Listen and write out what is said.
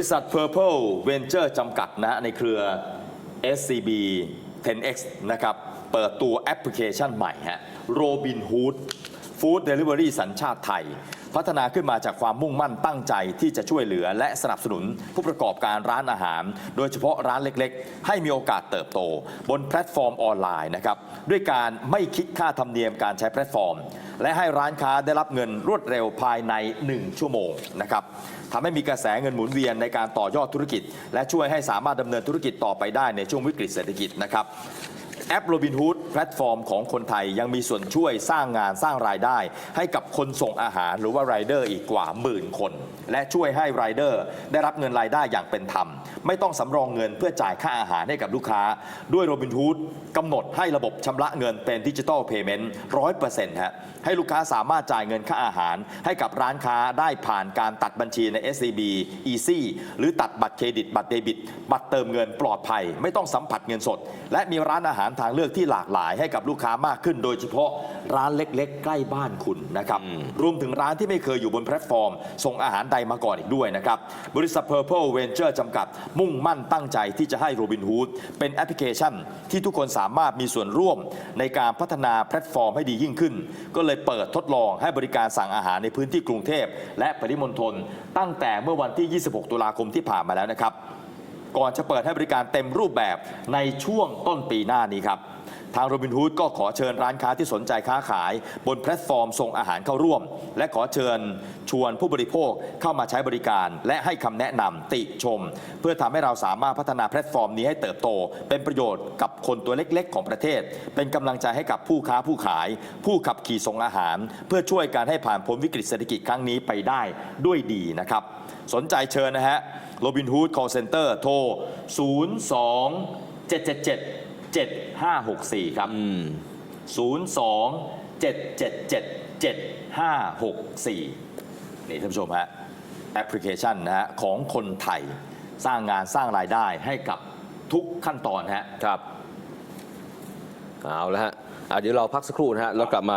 บริษัท Purple Venture จำกัดนะฮะในเครือ SCB 10X นะครับ เปิดตัวแอปพลิเคชันใหม่ฮะ Robin Hood Food Delivery สัญชาติไทย พัฒนาขึ้นมาจากความมุ่งมั่นตั้งใจที่จะช่วยเหลือและสนับสนุนผู้ประกอบการร้านอาหาร โดยเฉพาะร้านเล็กๆ ให้มีโอกาสเติบโต บนแพลตฟอร์มออนไลน์นะครับด้วยการไม่คิดค่าธรรมเนียมการใช้แพลตฟอร์ม และให้ร้านค้าได้รับเงินรวดเร็วภายใน 1 ชั่วโมงนะครับทำให้มีกระแสเงินหมุนเวียนในการต่อยอดธุรกิจ และช่วยให้สามารถดำเนินธุรกิจต่อไปได้ในช่วงวิกฤตเศรษฐกิจนะครับ แอป Robinhood แพลตฟอร์มของคนไทยยังมีส่วนช่วยสร้างงานสร้างรายได้ ให้กับคนส่งอาหารหรือว่าไรเดอร์อีกกว่าหมื่นคน และช่วยให้ไรเดอร์ได้รับเงินรายได้อย่างเป็นธรรม ไม่ต้องสำรองเงินเพื่อจ่ายค่าอาหารให้กับลูกค้า ด้วย Robinhood กำหนดให้ระบบชำระเงินเป็นดิจิ t a ลเพย์เมนต์ร้อยเปอร์เซ็นต์ฮะให้ลูกค้าสามารถจ่ายเงินค่าอาหาร ให้กับร้านค้าได้ผ่านการตัดบัญชีใน SCB Easy หรือตัดบัตรเครดิตบัตรเดบิต บัตรเติมเงินปลอดภัย ไม่ต้องสัมผัสเงินสด และมีร้านอาหารทางเลือกที่หลากหลายให้กับลูกค้ามากขึ้น โดยเฉพาะร้านเล็ก ๆ ใกล้บ้านคุณนะครับรวมถึงร้านที่ไม่เคยอยู่บนแพลตฟอร์ม ส่งอาหารใดมาก่อนอีกด้วยนะครับบริษัท Purple Venture จำกัด มุ่งมั่นตั้งใจที่จะให้ Robinhood เป็นแอปพลิเคชัน ที่ทุกคนสามารถมีส่วนร่วม ในการพัฒนาแพลตฟอร์มให้ดียิ่งขึ้น ก็เลยเปิดทดลองให้บริการสั่งอาหารในพื้นที่กรุงเทพและปริมณฑลตั้งแต่เมื่อวันที่ 26 ตุลาคมที่ผ่านมาแล้วนะครับ ก่อนจะเปิดให้บริการเต็มรูปแบบในช่วงต้นปีหน้านี้ครับ ทางโรบินฮูดก็ขอเชิญร้านค้าที่สนใจค้าขาย บนแพลตฟอร์มส่งอาหารเข้าร่วม และขอเชิญชวนผู้บริโภคเข้ามาใช้บริการ และให้คำแนะนำติชม เพื่อทำให้เราสามารถพัฒนาแพลตฟอร์มนี้ให้เติบโต เป็นประโยชน์กับคนตัวเล็กๆ ของประเทศ เป็นกำลังใจให้กับผู้ค้าผู้ขาย ผู้ขับขี่ส่งอาหาร เพื่อช่วยการให้ผ่านพ้นวิกฤตเศรษฐกิจครั้งนี้ไปได้ด้วยดีนะครับสนใจเชิญนะฮะโรบินฮูด call center โทร 02 777 7564 ครับ 02 777 7564 นี่ท่านผู้ชมฮะแอปพลิเคชันนะฮะของคนไทยสร้างงานสร้างรายได้ให้กับทุกขั้นตอนฮะ ครับ เอาแล้วฮะอะเดี๋ยวเราพักสักครู่นะฮะแล้วกลับมา